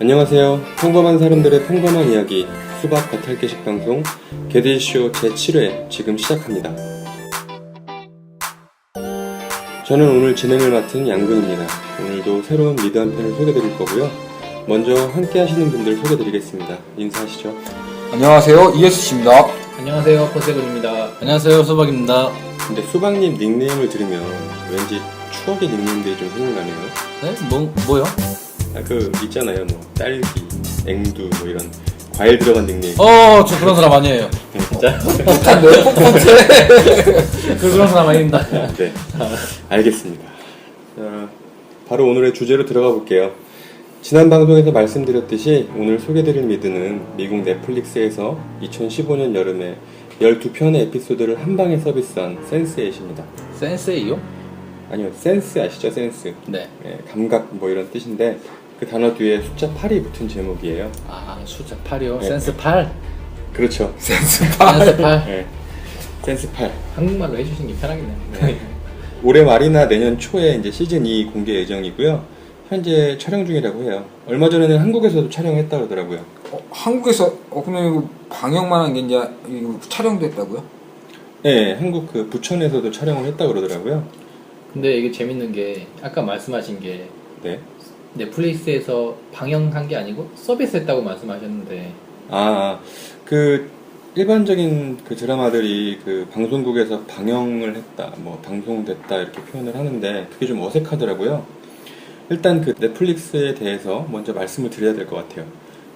안녕하세요. 평범한 사람들의 평범한 이야기 수박 겉핥기식 방송 게들쇼 제7회 지금 시작합니다. 저는 오늘 진행을 맡은 양근입니다. 오늘도 새로운 미드 한 편을 소개드릴 거고요. 먼저 함께 하시는 분들 소개드리겠습니다. 인사하시죠. 안녕하세요 이에스씨입니다 안녕하세요 포세근입니다 안녕하세요 수박입니다 근데 수박님 닉네임을 들으면 왠지 추억의 닉네임들이 좀 생각나네요. 네? 뭐, 뭐요? 아, 그 있잖아요. 뭐 딸기, 앵두 뭐 이런 과일 들어간 닉네임. 어, 저 그런 사람 아니에요 진짜? 폭탄데? 폭탄데? 그런 사람 아닙니다 네, 알겠습니다. 자, 바로 오늘의 주제로 들어가 볼게요. 지난 방송에서 말씀드렸듯이 오늘 소개드릴 미드는 미국 넷플릭스에서 2015년 여름에 12편의 에피소드를 한 방에 서비스한 센스8입니다. 센세이요? 아니요, 센스 아시죠? 센스. 네 예, 감각 뭐 이런 뜻인데 그 단어 뒤에 숫자 8이 붙은 제목이에요. 아, 숫자 8이요? 네. 센스 8? 그렇죠. 센스 8 예, 센스 8. 한국말로 해주신 게 편하겠네요 올해 말이나 내년 초에 이제 시즌 2 공개 예정이고요. 현재 촬영 중이라고 해요. 얼마 전에는 한국에서도 촬영했다 그러더라고요. 어, 한국에서 어 그러면 이거 방영만 한 게 이제 이거 촬영도 했다고요? 네, 한국 그 부천에서도 촬영을 했다 그러더라고요. 근데 이게 재밌는 게 아까 말씀하신 게 네. 넷플릭스에서 방영한 게 아니고 서비스했다고 말씀하셨는데 아, 그 일반적인 그 드라마들이 그 방송국에서 방영을 했다, 뭐 방송됐다 이렇게 표현을 하는데 그게 좀 어색하더라고요. 일단 그 넷플릭스에 대해서 먼저 말씀을 드려야 될 것 같아요.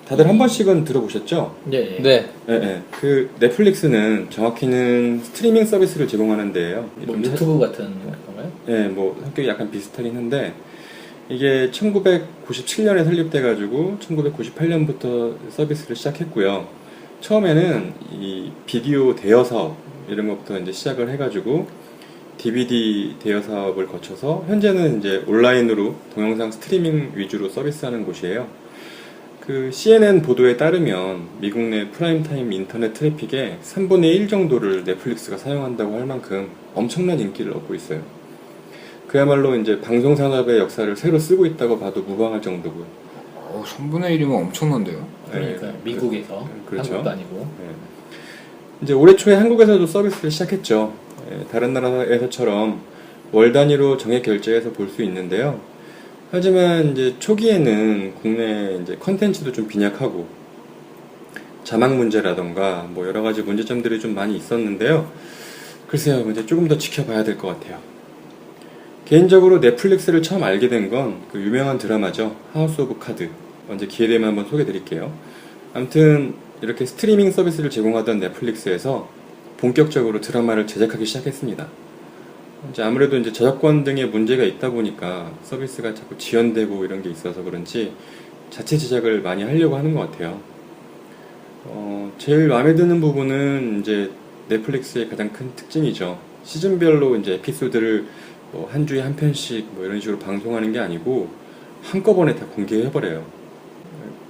다들 한 번씩은 들어보셨죠? 예, 예. 네 예, 예. 그 넷플릭스는 정확히는 스트리밍 서비스를 제공하는 데예요. 뭐좀 유튜브 같은 건가요? 예, 뭐 성격이 약간 비슷하긴 한데 이게 1997년에 설립돼 가지고 1998년부터 서비스를 시작했고요. 처음에는 이 비디오 대여 사업 이런 것부터 이제 시작을 해 가지고 DVD 대여 사업을 거쳐서 현재는 이제 온라인으로 동영상 스트리밍 위주로 서비스하는 곳이에요. 그 CNN 보도에 따르면 미국 내 프라임타임 인터넷 트래픽의 3분의 1 정도를 넷플릭스가 사용한다고 할 만큼 엄청난 인기를 얻고 있어요. 그야말로 이제 방송 산업의 역사를 새로 쓰고 있다고 봐도 무방할 정도고요. 어 3분의 1이면 엄청난데요? 그러니까 네, 미국에서 그 렇죠. 한국도 아니고 네. 이제 올해 초에 한국에서도 서비스를 시작했죠. 예, 다른 나라에서처럼 월 단위로 정액 결제해서 볼 수 있는데요. 하지만 이제 초기에는 국내 이제 컨텐츠도 좀 빈약하고 자막 문제라던가 뭐 여러 가지 문제점들이 좀 많이 있었는데요. 글쎄요, 이제 조금 더 지켜봐야 될 것 같아요. 개인적으로 넷플릭스를 처음 알게 된 건 그 유명한 드라마죠. 하우스 오브 카드. 언제 기회 되면 한번 소개 드릴게요. 아무튼 이렇게 스트리밍 서비스를 제공하던 넷플릭스에서 본격적으로 드라마를 제작하기 시작했습니다. 이제 아무래도 이제 저작권 등의 문제가 있다 보니까 서비스가 자꾸 지연되고 이런 게 있어서 그런지 자체 제작을 많이 하려고 하는 것 같아요. 어, 제일 마음에 드는 부분은 이제 넷플릭스의 가장 큰 특징이죠. 시즌별로 이제 에피소드를 뭐 한 주에 한 편씩 뭐 이런 식으로 방송하는 게 아니고 한꺼번에 다 공개해버려요.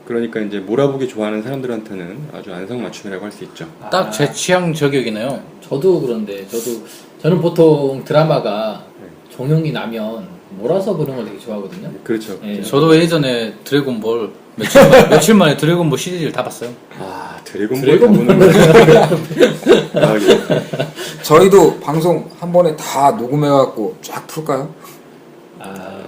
그러니까 이제 몰아보기 좋아하는 사람들한테는 아주 안성맞춤이라고 할 수 있죠. 딱 제 취향 저격이네요 저도 그런데 저도 저는 보통 드라마가 네. 종영이 나면 몰아서 보는 걸 되게 좋아하거든요 그렇죠. 예. 저도 예전에 드래곤볼 며칠, 만, 며칠 만에 드래곤볼 시리즈를 다 봤어요 아 드래곤볼 드래곤볼. 다 보는 거. 아, 예. 저희도 방송 한 번에 다 녹음해갖고 쫙 풀까요? 아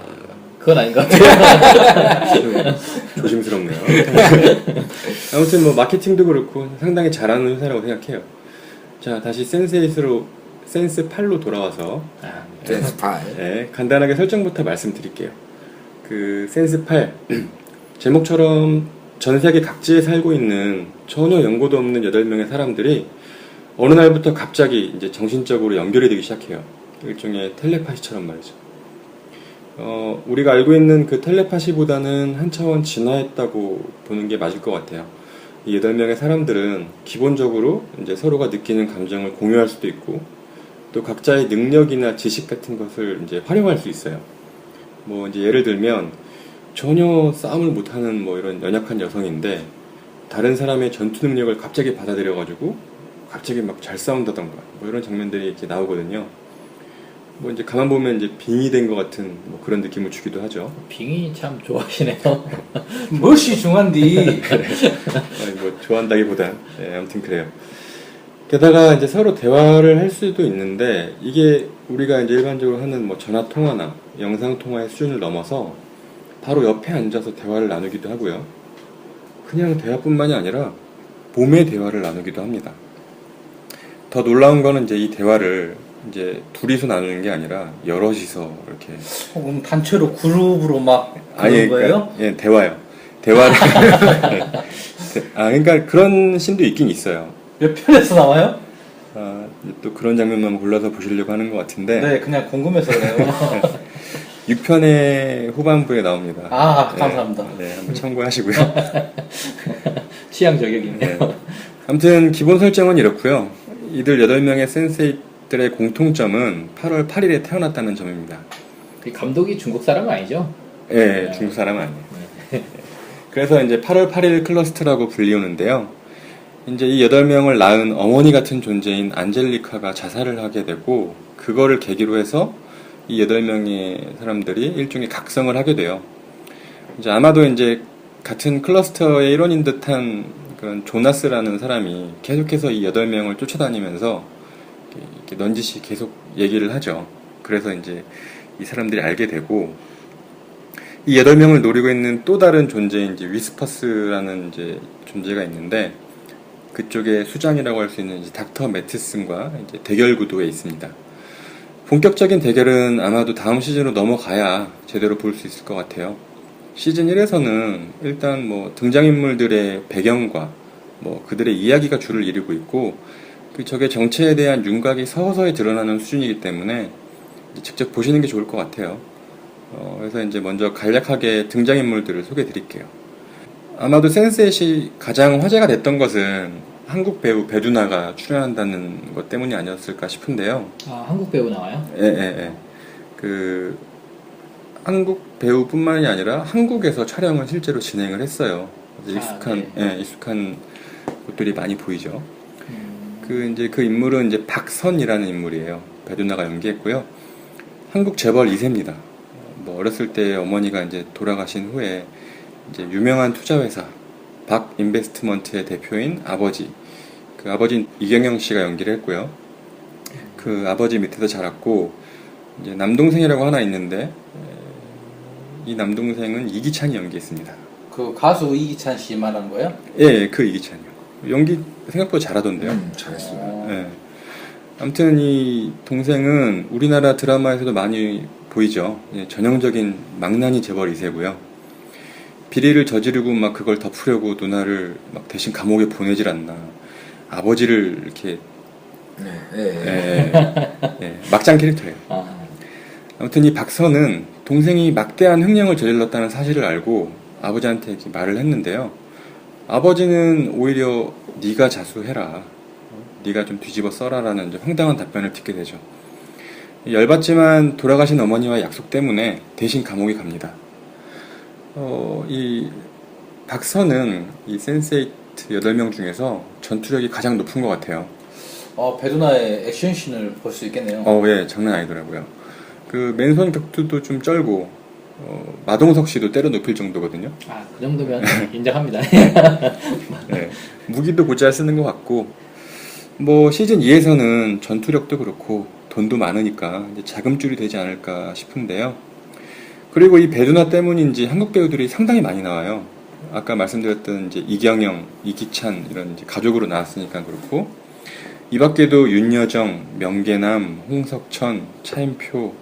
그건 아닌 것 같아요 좀 조심스럽네요. 아무튼 뭐 마케팅도 그렇고 상당히 잘하는 회사라고 생각해요. 자 다시 센세이스로 센스 8로 돌아와서 아, 센스 파일 네, 간단하게 설정부터 말씀드릴게요. 그 센스 8 제목처럼 전 세계 각지에 살고 있는 전혀 연고도 없는 8명의 사람들이 어느 날부터 갑자기 이제 정신적으로 연결이 되기 시작해요. 일종의 텔레파시처럼 말이죠. 어, 우리가 알고 있는 그 텔레파시보다는 한 차원 진화했다고 보는 게 맞을 것 같아요. 이 8명의 사람들은 기본적으로 이제 서로가 느끼는 감정을 공유할 수도 있고 또 각자의 능력이나 지식 같은 것을 이제 활용할 수 있어요. 뭐 이제 예를 들면 전혀 싸움을 못하는 뭐 이런 연약한 여성인데 다른 사람의 전투 능력을 갑자기 받아들여가지고 갑자기 막 잘 싸운다던가 뭐 이런 장면들이 이렇게 나오거든요. 뭐 이제 가만 보면 이제 빙이 된것 같은 뭐 그런 느낌을 주기도 하죠. 빙이 참 좋아하시네요. 무엇이 중한디? 뭐 좋아한다기보단 예, 아무튼 그래요. 게다가 이제 서로 대화를 할 수도 있는데 이게 우리가 이제 일반적으로 하는 뭐 전화 통화나 영상 통화의 수준을 넘어서 바로 옆에 앉아서 대화를 나누기도 하고요. 그냥 대화뿐만이 아니라 몸의 대화를 나누기도 합니다. 더 놀라운 거는 이제 이 대화를 이제 둘이서 나누는 게 아니라 여럿이서 이렇게 그럼 단체로 그룹으로 막 그런 아예 거예요? 그러니까, 예 대화요. 대화를 아 그러니까 그런 신도 있긴 있어요. 몇 편에서 나와요? 아, 또 그런 장면만 골라서 보시려고 하는 것 같은데 네, 그냥 궁금해서 그래요. 6편의 후반부에 나옵니다. 아, 네, 감사합니다. 네, 한번 참고하시고요. 취향 저격이네요. 네. 아무튼 기본 설정은 이렇고요. 이들 8명의 센세이들의 공통점은 8월 8일에 태어났다는 점입니다. 그 감독이 중국 사람 아니죠? 예, 중국 사람 아니에요. 그래서 이제 8월 8일 클러스트라고 불리우는데요. 이제 이 8명을 낳은 어머니 같은 존재인 안젤리카가 자살을 하게 되고, 그거를 계기로 해서 이 8명의 사람들이 일종의 각성을 하게 돼요. 이제 아마도 이제 같은 클러스터의 일원인 듯한 그런 조나스라는 사람이 계속해서 이 8명을 쫓아다니면서 이렇게- 넌지시 계속 얘기를 하죠. 그래서 이제 이 사람들이 알게 되고, 이 여덟 명을 노리고 있는 또 다른 존재인 이제 위스퍼스라는 이제 존재가 있는데 그쪽의 수장이라고 할 수 있는 이제 닥터 매티슨과 이제 대결 구도에 있습니다. 본격적인 대결은 아마도 다음 시즌으로 넘어가야 제대로 볼 수 있을 것 같아요. 시즌 1에서는 일단 뭐 등장인물들의 배경과 뭐 그들의 이야기가 줄을 이루고 있고 그 적의 정체에 대한 윤곽이 서서히 드러나는 수준이기 때문에 직접 보시는 게 좋을 것 같아요. 어, 그래서 이제 먼저 간략하게 등장인물들을 소개해 드릴게요. 아마도 센셋이 가장 화제가 됐던 것은 한국 배우 배두나가 출연한다는 것 때문이 아니었을까 싶은데요. 아, 한국 배우 나와요? 예, 예, 예. 그, 한국 배우뿐만이 아니라 한국에서 촬영을 실제로 진행을 했어요. 아, 익숙한, 예, 익숙한 곳들이 많이 보이죠. 음, 그 이제 그 인물은 이제 박선이라는 인물이에요. 배두나가 연기했고요. 한국 재벌 2세입니다. 뭐 어렸을 때 어머니가 이제 돌아가신 후에 이제 유명한 투자회사 박 인베스트먼트의 대표인 아버지 그 아버지는 이경영 씨가 연기를 했고요. 그 아버지 밑에서 자랐고 이제 남동생이라고 하나 있는데 에, 이 남동생은 이기찬이 연기했습니다. 그 가수 이기찬 씨 말하는 거예요? 예, 예, 그 이기찬이요. 연기 생각보다 잘하던데요. 음, 잘했어요. 어, 네. 아무튼 이 동생은 우리나라 드라마에서도 많이 보이죠. 예, 전형적인 망나니 재벌 2세고요. 비리를 저지르고 막 그걸 덮으려고 누나를 막 대신 감옥에 보내질 않나. 아버지를 이렇게 네, 예, 예. 예, 예, 예, 막장 캐릭터예요. 아, 아무튼 이 박선은 동생이 막대한 횡령을 저질렀다는 사실을 알고 아버지한테 이렇게 말을 했는데요. 아버지는 오히려 네가 자수해라. 어? 네가 좀 뒤집어 써라라는 황당한 답변을 듣게 되죠. 열받지만 돌아가신 어머니와 약속 때문에 대신 감옥에 갑니다. 어, 이 박선은 이 센세이트 8명 중에서 전투력이 가장 높은 것 같아요. 어, 배두나의 액션씬을 볼 수 있겠네요. 어, 예, 장난 아니더라고요. 그 맨손 격투도 좀 쩔고 어, 마동석 씨도 때려 눕힐 정도거든요. 아, 그 정도면 인정합니다. 네. 무기도 곧잘 쓰는 것 같고 뭐 시즌 2에서는 전투력도 그렇고 돈도 많으니까 이제 자금줄이 되지 않을까 싶은데요. 그리고 이 배두나 때문인지 한국 배우들이 상당히 많이 나와요. 아까 말씀드렸던 이제 이경영, 이기찬 이런 이제 가족으로 나왔으니까 그렇고 이 밖에도 윤여정, 명계남, 홍석천, 차인표,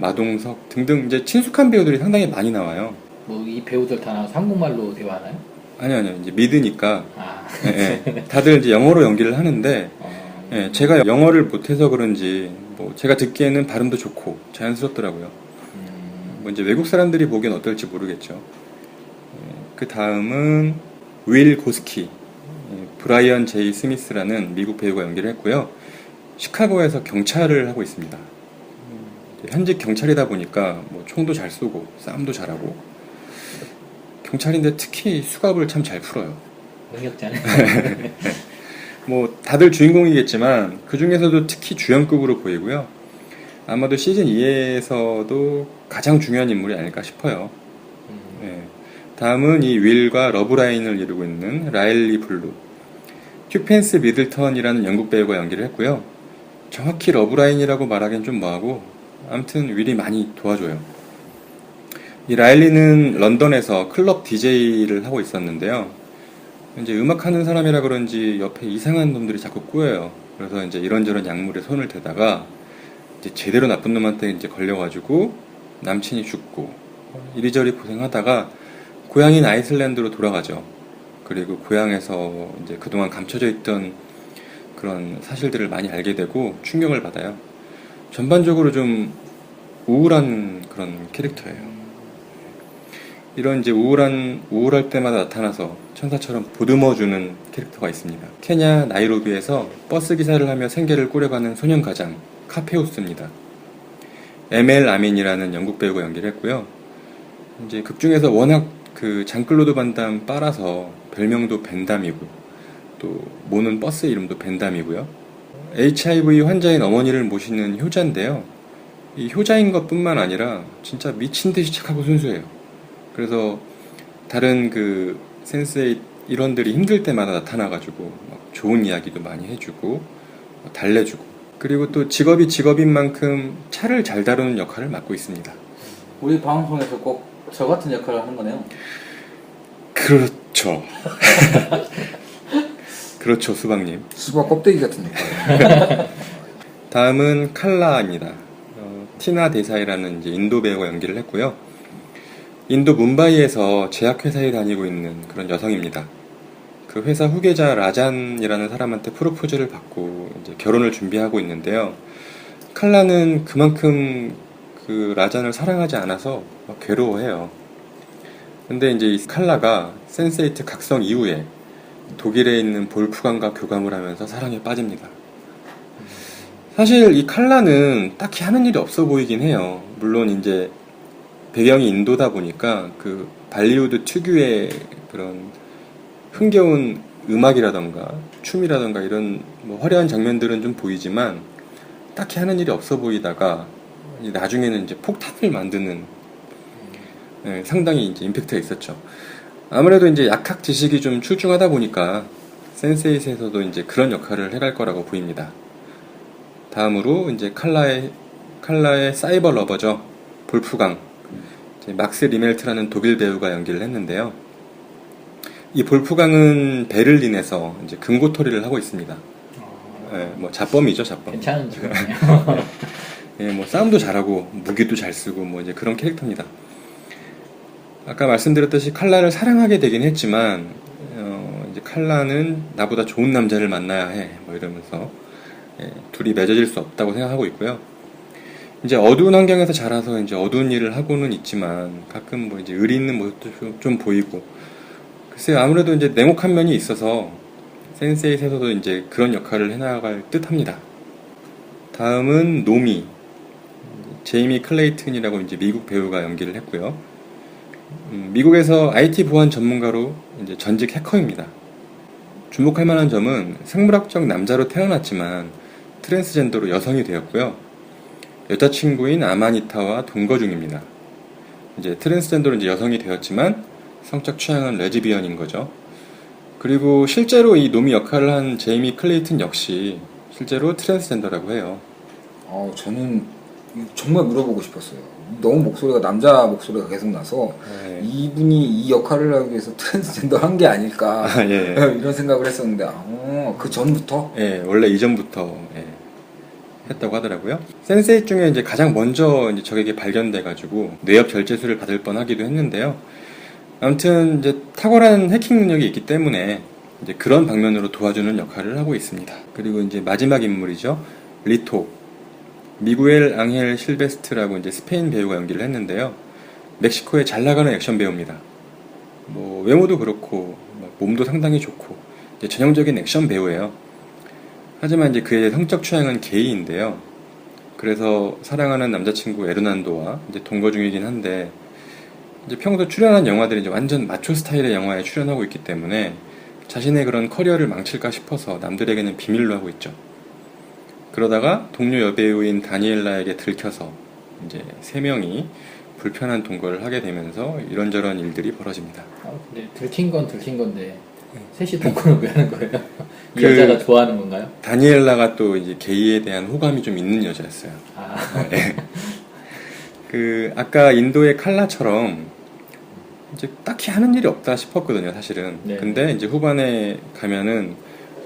마동석 등등 이제 친숙한 배우들이 상당히 많이 나와요. 뭐 이 배우들 다 나와서 한국말로 대화하나요? 아니요, 아니요. 이제 믿으니까 아, 예, 예. 다들 이제 영어로 연기를 하는데 어, 예, 제가 영어를 못해서 그런지 뭐 제가 듣기에는 발음도 좋고 자연스럽더라고요. 음, 뭐 이제 외국 사람들이 보기엔 어떨지 모르겠죠. 그 다음은 윌 고스키, 예, 브라이언 제이 스미스라는 미국 배우가 연기를 했고요. 시카고에서 경찰을 하고 있습니다. 음, 현직 경찰이다 보니까 뭐 총도 잘 쏘고 싸움도 잘하고 경찰인데 특히 수갑을 참 잘 풀어요. 능력자네. 뭐 다들 주인공이겠지만 그 중에서도 특히 주연급으로 보이고요. 아마도 시즌 2에서도 가장 중요한 인물이 아닐까 싶어요. 네. 다음은 이 윌과 러브라인을 이루고 있는 라일리 블루. 튜펜스 미들턴이라는 영국 배우가 연기를 했고요. 정확히 러브라인이라고 말하기엔 좀 뭐하고, 아무튼 윌이 많이 도와줘요. 이 라일리는 런던에서 클럽 DJ를 하고 있었는데요. 이제 음악하는 사람이라 그런지 옆에 이상한 놈들이 자꾸 꼬여요. 그래서 이제 이런저런 약물에 손을 대다가 이제 제대로 나쁜 놈한테 이제 걸려가지고 남친이 죽고 이리저리 고생하다가 고향인 아이슬란드로 돌아가죠. 그리고 고향에서 이제 그동안 감춰져 있던 그런 사실들을 많이 알게 되고 충격을 받아요. 전반적으로 좀 우울한 그런 캐릭터예요. 이런 이제 우울한 우울할 때마다 나타나서 천사처럼 보듬어주는 캐릭터가 있습니다. 케냐 나이로비에서 버스 기사를 하며 생계를 꾸려가는 소년 가장 카페우스입니다. 에멜 아민이라는 영국 배우가 연기를 했고요. 이제 극 중에서 워낙 그 장클로드 반담 빨아서 별명도 벤담이고 또 모는 버스 이름도 벤담이고요. HIV 환자인 어머니를 모시는 효자인데요. 이 효자인 것 뿐만 아니라 진짜 미친 듯이 착하고 순수해요. 그래서 다른 그 센세이 일원들이 힘들 때마다 나타나가지고 막 좋은 이야기도 많이 해주고 뭐 달래주고 그리고 또 직업이 직업인 만큼 차를 잘 다루는 역할을 맡고 있습니다. 우리 방송에서 꼭 저 같은 역할을 하는 거네요. 그렇죠. 그렇죠, 수박님. 수박 껍데기 같은 느낌. 다음은 칼라입니다. 어, 티나 데사이라는 이제 인도 배우가 연기를 했고요. 인도 문바이에서 제약회사에 다니고 있는 그런 여성입니다. 그 회사 후계자 라잔이라는 사람한테 프로포즈를 받고 이제 결혼을 준비하고 있는데요. 칼라는 그만큼 그 라잔을 사랑하지 않아서 막 괴로워해요. 근데 이제 이 칼라가 센세이트 각성 이후에 독일에 있는 볼프강과 교감을 하면서 사랑에 빠집니다. 사실 이 칼라는 딱히 하는 일이 없어 보이긴 해요. 물론 이제 배경이 인도다 보니까 그 발리우드 특유의 그런 흥겨운 음악이라던가 춤이라던가 이런 뭐 화려한 장면들은 좀 보이지만 딱히 하는 일이 없어 보이다가 나중에는 이제 폭탄을 만드는 예, 상당히 이제 임팩트가 있었죠. 아무래도 이제 약학 지식이 좀 출중하다 보니까 센세이트에서도 이제 그런 역할을 해갈 거라고 보입니다. 다음으로 이제 칼라의 칼라의 사이버 러버죠. 볼프강. 이제 막스 리멜트라는 독일 배우가 연기를 했는데요. 이 볼프강은 베를린에서 이제 금고토리를 하고 있습니다. 예, 뭐 자범이죠, 자범. 괜찮은 직업이네요. 예, 뭐 싸움도 잘하고 무기도 잘 쓰고 뭐 이제 그런 캐릭터입니다. 아까 말씀드렸듯이 칼라를 사랑하게 되긴 했지만 어, 이제 칼라는 나보다 좋은 남자를 만나야 해. 뭐 이러면서 예, 둘이 맺어질 수 없다고 생각하고 있고요. 이제 어두운 환경에서 자라서 이제 어두운 일을 하고는 있지만 가끔 뭐 이제 의리 있는 모습도 좀, 좀 보이고 글쎄요 아무래도 이제 냉혹한 면이 있어서 센세이에서도 이제 그런 역할을 해나갈 듯합니다. 다음은 노미 제이미 클레이튼이라고 이제 미국 배우가 연기를 했고요. 음, 미국에서 IT 보안 전문가로 이제 전직 해커입니다. 주목할 만한 점은 생물학적 남자로 태어났지만 트랜스젠더로 여성이 되었고요. 여자친구인 아마니타와 동거 중입니다. 이제 트랜스젠더로 이제 여성이 되었지만 성적 취향은 레즈비언인 거죠. 그리고 실제로 이 노미 역할을 한 제이미 클레이튼 역시 실제로 트랜스젠더라고 해요. 어, 저는 정말 물어보고 싶었어요. 너무 목소리가 남자 목소리가 계속 나서 네. 이분이 이 역할을 하기 위해서 트랜스젠더 한 게 아닐까 아, 예. 이런 생각을 했었는데 어, 그 전부터 예, 원래 이전부터 예, 했다고 하더라고요. 센세이 중에 이제 가장 먼저 이제 적에게 발견돼가지고 뇌엽 절제술을 받을 뻔하기도 했는데요. 아무튼 이제 탁월한 해킹 능력이 있기 때문에 이제 그런 방면으로 도와주는 역할을 하고 있습니다. 그리고 이제 마지막 인물이죠. 리토. 미구엘 앙헬 실베스트라고 이제 스페인 배우가 연기를 했는데요. 멕시코의 잘 나가는 액션 배우입니다. 뭐 외모도 그렇고 뭐 몸도 상당히 좋고 전형적인 액션 배우예요. 하지만 이제 그의 성적 취향은 게이인데요. 그래서 사랑하는 남자친구 에르난도와 이제 동거 중이긴 한데 이제 평소 출연한 영화들이 이제 완전 마초 스타일의 영화에 출연하고 있기 때문에 자신의 그런 커리어를 망칠까 싶어서 남들에게는 비밀로 하고 있죠. 그러다가 동료 여배우인 다니엘라에게 들켜서 이제 세 명이 불편한 동거를 하게 되면서 이런저런 일들이 벌어집니다. 아, 근데 들킨 건 들킨 건데 셋이 동거는 왜 하는 거예요? 이 그- 여자가 좋아하는 건가요? 다니엘라가 또 이제 게이에 대한 호감이 좀 있는 여자였어요. 아, 그 아까 인도의 칼라처럼 이제 딱히 하는 일이 없다 싶었거든요, 사실은. 네. 근데 이제 후반에 가면은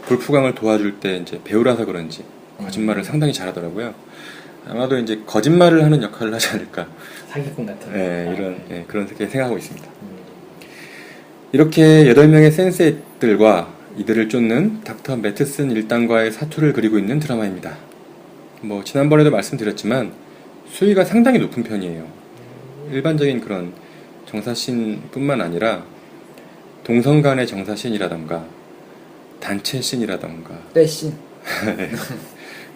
불프강을 도와줄 때 이제 배우라서 그런지 거짓말을 상당히 잘하더라고요. 아마도 이제 거짓말을 하는 역할을 하지 않을까. 사기꾼 같은. 예, 아, 이런 네. 예, 그런 생각하고 있습니다. 음, 이렇게 8명의 센세들과 이들을 쫓는 닥터 매트슨 일당과의 사투를 그리고 있는 드라마입니다. 뭐 지난번에도 말씀드렸지만 수위가 상당히 높은 편이에요. 일반적인 그런 정사신뿐만 아니라 동성 간의 정사신이라던가 단체 신이라던가 떼신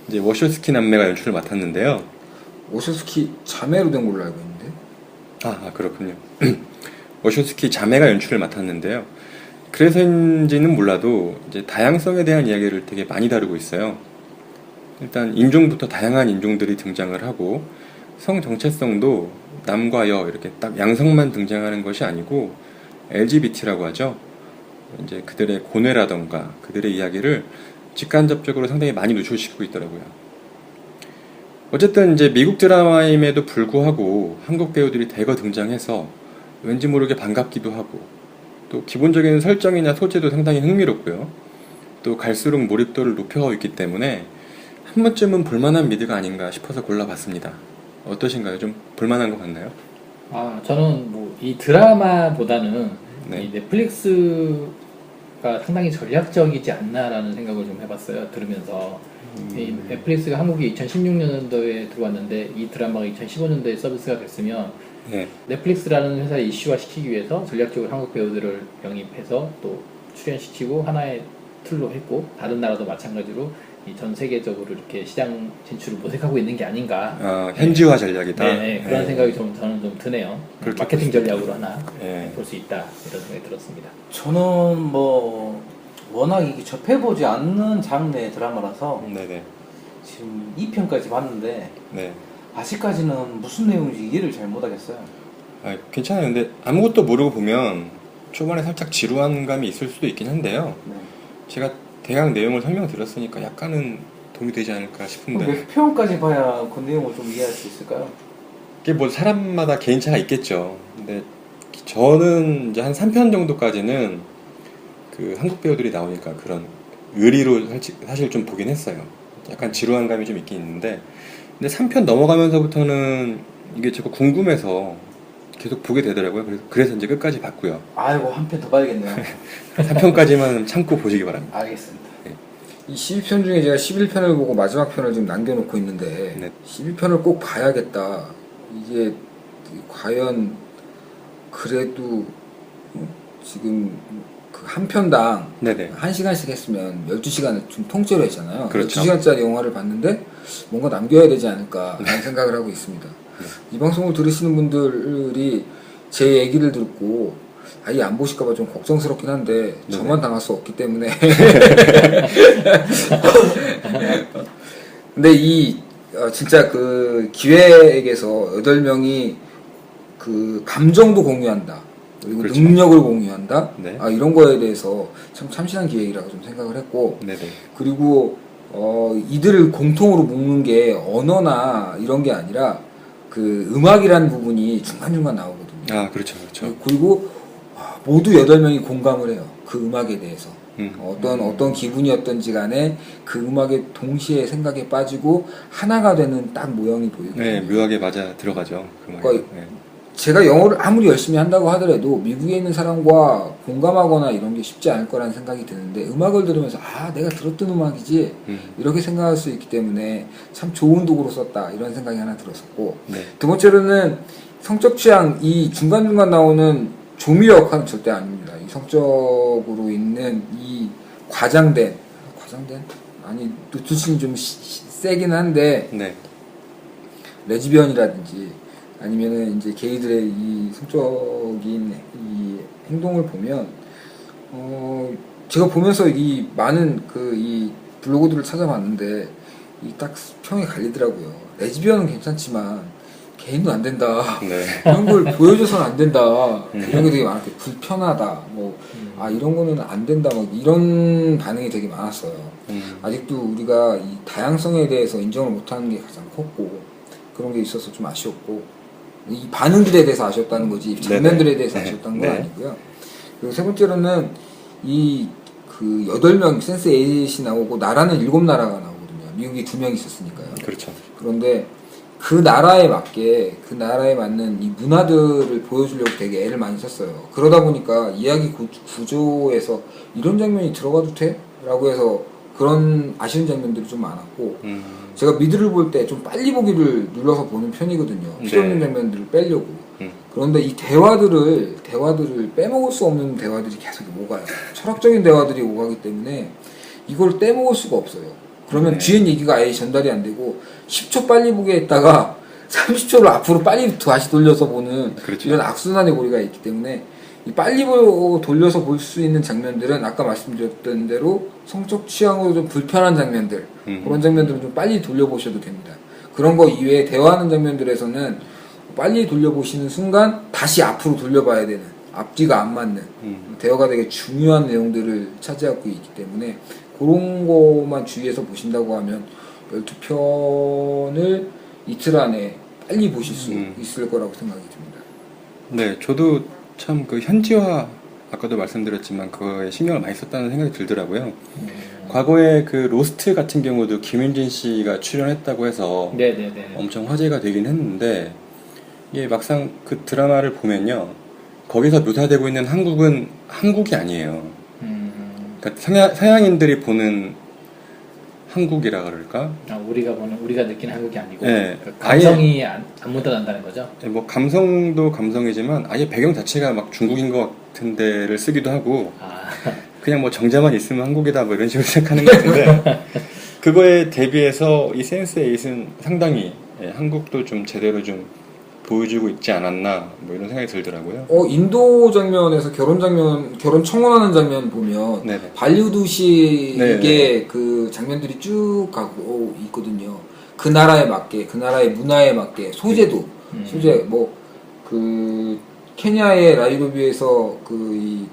이제 워쇼스키 남매가 연출을 맡았는데요. 오쇼스키 자매로 된 걸로 알고 있는데 아, 아, 그렇군요. 워쇼스키 자매가 연출을 맡았는데요. 그래서인지는 몰라도 이제 다양성에 대한 이야기를 되게 많이 다루고 있어요. 일단 인종부터 다양한 인종들이 등장을 하고 성 정체성도 남과 여 이렇게 딱 양성만 등장하는 것이 아니고 LGBT라고 하죠. 이제 그들의 고뇌라던가 그들의 이야기를 직간접적으로 상당히 많이 노출시키고 있더라고요. 어쨌든 이제 미국 드라마임에도 불구하고 한국 배우들이 대거 등장해서 왠지 모르게 반갑기도 하고 또 기본적인 설정이나 소재도 상당히 흥미롭고요. 또 갈수록 몰입도를 높여가고 있기 때문에 한 번쯤은 볼만한 미드가 아닌가 싶어서 골라봤습니다. 어떠신가요? 좀 볼만한 것 같나요? 아, 저는 뭐 이 드라마보다는 네. 이 넷플릭스 가 상당히 전략적이지 않나라는 생각을 좀 해봤어요. 들으면서 이 넷플릭스가 한국에 2016년도에 들어왔는데 이 드라마가 2015년도에 서비스가 됐으면 네, 넷플릭스라는 회사에 이슈화 시키기 위해서 전략적으로 한국 배우들을 영입해서 또 출연시키고 하나의 틀로 했고 다른 나라도 마찬가지로 이 전 세계적으로 이렇게 시장 진출을 모색하고 있는 게 아닌가 어, 현지화 전략이다. 네, 네, 그런 네. 생각이 좀 저는 좀 드네요. 그렇게 마케팅 전략으로 하나 네. 볼수 있다 이런 생각이 들었습니다. 저는 뭐 워낙 이게 접해보지 않는 장르의 드라마라서 네네. 지금 2편까지 봤는데 네. 아직까지는 무슨 내용인지 이해를 잘 못하겠어요. 아, 괜찮아요. 근데 아무것도 모르고 보면 초반에 살짝 지루한 감이 있을 수도 있긴 한데요. 네. 제가 대강 내용을 설명드렸으니까 약간은 도움이 되지 않을까 싶은데 몇 편까지 봐야 그 내용을 좀 이해할 수 있을까요? 이게 뭐 사람마다 개인차가 있겠죠. 근데 저는 이제 한 3편 정도까지는 그 한국 배우들이 나오니까 그런 의리로 사실- 좀 보긴 했어요. 약간 지루한 감이 좀 있긴 있는데 근데 3편 넘어가면서부터는 이게 자꾸 궁금해서 계속 보게 되더라고요. 그래서, 그래서 이제 끝까지 봤고요. 아이고 한 편 더 봐야겠네요. 3편까지만 참고 보시기 바랍니다. 알겠습니다. 이 12편 중에 제가 11편을 보고 마지막 편을 지금 남겨놓고 있는데 네. 11편을 꼭 봐야겠다. 이게 과연 그래도 지금 그 한 편당 네네. 한 시간씩 했으면 12시간을 좀 통째로 했잖아요. 그렇죠. 12시간짜리 영화를 봤는데 뭔가 남겨야 되지 않을까 하는 생각을 하고 있습니다. 이 방송을 들으시는 분들이 제 얘기를 듣고 아예 안 보실까봐 좀 걱정스럽긴 한데 저만 당할 수 없기 때문에 근데 이 어, 진짜 그 기획에서 8명이 그 감정도 공유한다. 그리고 그렇죠. 능력을 공유한다. 네. 아, 이런 거에 대해서 참 참신한 기획이라고 좀 생각을 했고 네네. 그리고 어, 이들을 공통으로 묶는 게 언어나 이런 게 아니라 그 음악이라는 부분이 중간중간 나오거든요. 아, 그렇죠. 그렇죠. 그리고 와, 모두 8명이 공감을 해요. 그 음악에 대해서. 음. 어떤 어떤 기분이었던지 간에 그 음악에 동시에 생각에 빠지고 하나가 되는 딱 모형이 보이거든요. 네, 묘하게 맞아 들어가죠. 그. 거의- 네. 제가 영어를 아무리 열심히 한다고 하더라도 미국에 있는 사람과 공감하거나 이런 게 쉽지 않을 거라는 생각이 드는데 음악을 들으면서 아 내가 들었던 음악이지 음. 이렇게 생각할 수 있기 때문에 참 좋은 도구로 썼다 이런 생각이 하나 들었었고 네. 두 번째로는 성적 취향 이 중간중간 나오는 조미료 역할은 절대 아닙니다. 이 성적으로 있는 이 과장된 과장된 아니 노출신이 좀 시- 시- 세긴 한데 네. 레즈비언이라든지 아니면은 이제 게이들의 이 성적인 이 행동을 보면 어 제가 보면서 이 많은 그 이 블로그들을 찾아봤는데 이 딱 평이 갈리더라고요. 레즈비언은 괜찮지만 개인도 안 된다. 네. 이런 걸 보여줘서는 안 된다. 음. 이런 게 되게 많았고 불편하다. 뭐 아 이런 거는 안 된다. 막 이런 반응이 되게 많았어요. 음. 아직도 우리가 이 다양성에 대해서 인정을 못하는 게 가장 컸고 그런 게 있어서 좀 아쉬웠고 이 반응들에 대해서 아쉬웠다는 거지 장면들에 대해서 네. 아쉬웠다는 네. 건 아니고요. 그리고 세 번째로는 이 그 여덟 명 센스 에잇이 나오고 나라는 일곱 나라가 나오거든요. 미국이 두 명 있었으니까요. 그렇죠. 그런데 그 나라에 맞게 그 나라에 맞는 이 문화들을 보여주려고 되게 애를 많이 썼어요. 그러다 보니까 이야기 구- 구조에서 이런 장면이 들어가도 돼? 라고 해서 그런 아쉬운 장면들이 좀 많았고 음. 제가 미드를 볼 때 좀 빨리 보기를 눌러서 보는 편이거든요. 필요 없는 네. 장면들을 빼려고. 음. 그런데 이 대화들을 대화들을 빼먹을 수 없는 대화들이 계속 오가요. 철학적인 대화들이 오가기 때문에 이걸 떼먹을 수가 없어요. 그러면 네. 뒤엔 얘기가 아예 전달이 안 되고 10초 빨리 보게 했다가 30초를 앞으로 빨리 다시 돌려서 보는 그렇죠. 이런 악순환의 고리가 있기 때문에 이 빨리 보 돌려서 볼 수 있는 장면들은 아까 말씀드렸던 대로 성적 취향으로 좀 불편한 장면들 음. 그런 장면들은 좀 빨리 돌려보셔도 됩니다. 그런 거 이외에 대화하는 장면들에서는 빨리 돌려보시는 순간 다시 앞으로 돌려봐야 되는 앞뒤가 안 맞는 음. 대화가 되게 중요한 내용들을 차지하고 있기 때문에 그런 거만 주의해서 보신다고 하면 12편을 이틀 안에 빨리 보실 수 음. 있을 거라고 생각이 듭니다. 네, 저도 참 그 현지화 아까도 말씀드렸지만 그거에 신경을 많이 썼다는 생각이 들더라고요. 과거에 그 로스트 같은 경우도 김윤진 씨가 출연했다고 해서 네네네. 엄청 화제가 되긴 했는데 이게 막상 그 드라마를 보면요 거기서 묘사되고 있는 한국은 한국이 아니에요. 음, 그러니까 서양, 서양인들이 보는 한국이라 그럴까? 아, 우리가 보는 우리가 느끼는 한국이 아니고 네. 그 감성이 안, 안 묻어난다는 거죠. 뭐 감성도 감성이지만 아예 배경 자체가 막 중국인 것 같은 데를 쓰기도 하고 아, 그냥 뭐 정자만 있으면 한국이다 뭐 이런 식으로 생각하는 것 같은데 그거에 대비해서 이 센스 에잇은 상당히 예, 한국도 좀 제대로 좀 보여주고 있지 않았나 뭐 이런 생각이 들더라고요. 어 인도 장면에서 결혼 장면 결혼 청혼하는 장면 보면 네네. 발리우드식의 네. 그 장면들이 쭉 가고 있거든요. 그 나라에 맞게 그 나라의 문화에 맞게 소재도 음. 소재 뭐 그 케냐의 라이로비에서 그 이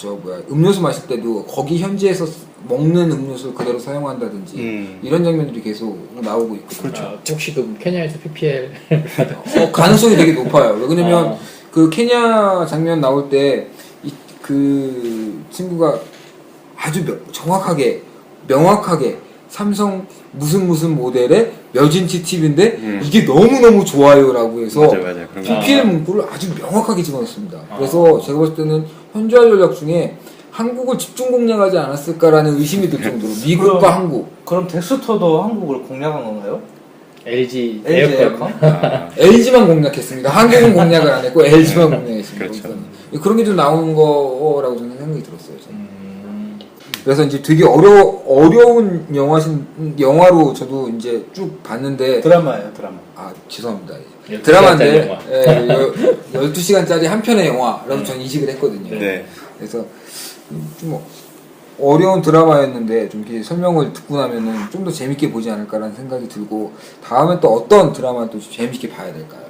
저 뭐야 음료수 마실 때도 거기 현지에서 쓰- 먹는 음료수를 그대로 사용한다든지 음. 이런 장면들이 계속 나오고 있거든요. 그렇죠. 아, 혹시 그 케냐에서 PPL 어, 가능성이 되게 높아요. 왜냐면 어. 그 케냐 장면 나올 때 그 친구가 아주 명- 정확하게 명확하게 삼성 무슨 무슨 모델의 멸진티 팁인데 음. 이게 너무 너무 좋아요라고 해서 맞아 맞아. PPL 문구를 아주 명확하게 집어넣습니다. 아. 그래서 제가 봤을 때는 현지화 전략 중에 한국을 집중 공략하지 않았을까라는 의심이 들 정도로 미국과 그럼- 한국 그럼 덱스터도 한국을 공략한 건가요? LG LG 에어컨 에어컨? 아, LG만 공략했습니다. 한국은 공략을 안 했고 LG만 공략했습니다. 그렇죠. 그러니까 그런 게 좀 나오는 거라고 저는 생각이 들었어요. 저는. 음, 그래서 이제 되게 어려 어려운 영화신 영화로 저도 이제 쭉 봤는데 드라마예요 드라마. 아 죄송합니다. 예, 드라마인데 영화. 예, 12시간짜리 한 편의 영화라고 저는 인식을 했거든요. 네. 그래서 좀 어려운 드라마였는데 좀 이렇게 설명을 듣고 나면은 좀 더 재밌게 보지 않을까라는 생각이 들고 다음에 또 어떤 드라마를 또 재밌게 봐야 될까요?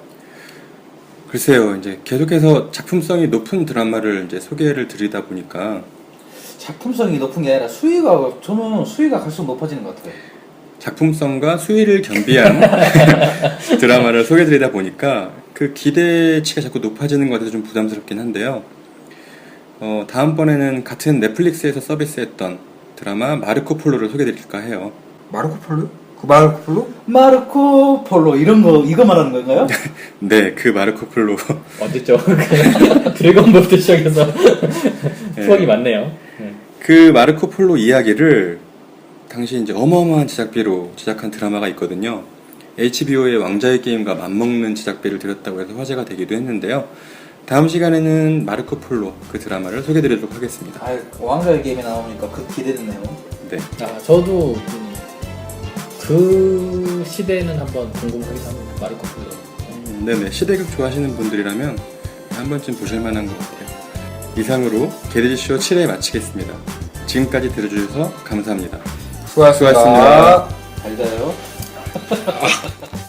글쎄요 이제 계속해서 작품성이 높은 드라마를 이제 소개를 드리다 보니까 작품성이 높은 게 아니라 수위가 저는 수위가 갈수록 높아지는 것 같아요. 작품성과 수위를 겸비한 드라마를 소개드리다 보니까 그 기대치가 자꾸 높아지는 것 같아서 좀 부담스럽긴 한데요. 어, 다음번에는 같은 넷플릭스에서 서비스했던 드라마 마르코 폴로를 소개드릴까 해요. 마르코 폴로? 그 마르코 폴로? 마르코 폴로 이런 거 이거 말하는 건가요? 네, 그 마르코 폴로. 어딨죠? 드래곤볼부터 시작해서 네. 추억이 많네요. 네. 그 마르코 폴로 이야기를 당시 이제 어마어마한 제작비로 제작한 드라마가 있거든요. HBO의 왕자의 게임과 맞먹는 제작비를 들였다고 해서 화제가 되기도 했는데요. 다음 시간에는 마르코 폴로 그 드라마를 소개드리도록 하겠습니다. 아 왕자의 게임에 나오니까 그 기대되네요. 네. 아, 저도 음, 그 시대는 한번 궁금하기도 합니다. 마르코 폴로. 음, 네네 시대극 좋아하시는 분들이라면 한 번쯤 보실 만한 것 같아요. 이상으로 게리지쇼 7회 마치겠습니다. 지금까지 들어주셔서 감사합니다. 수고하셨습니다. 수고하셨습니다. 잘 자요.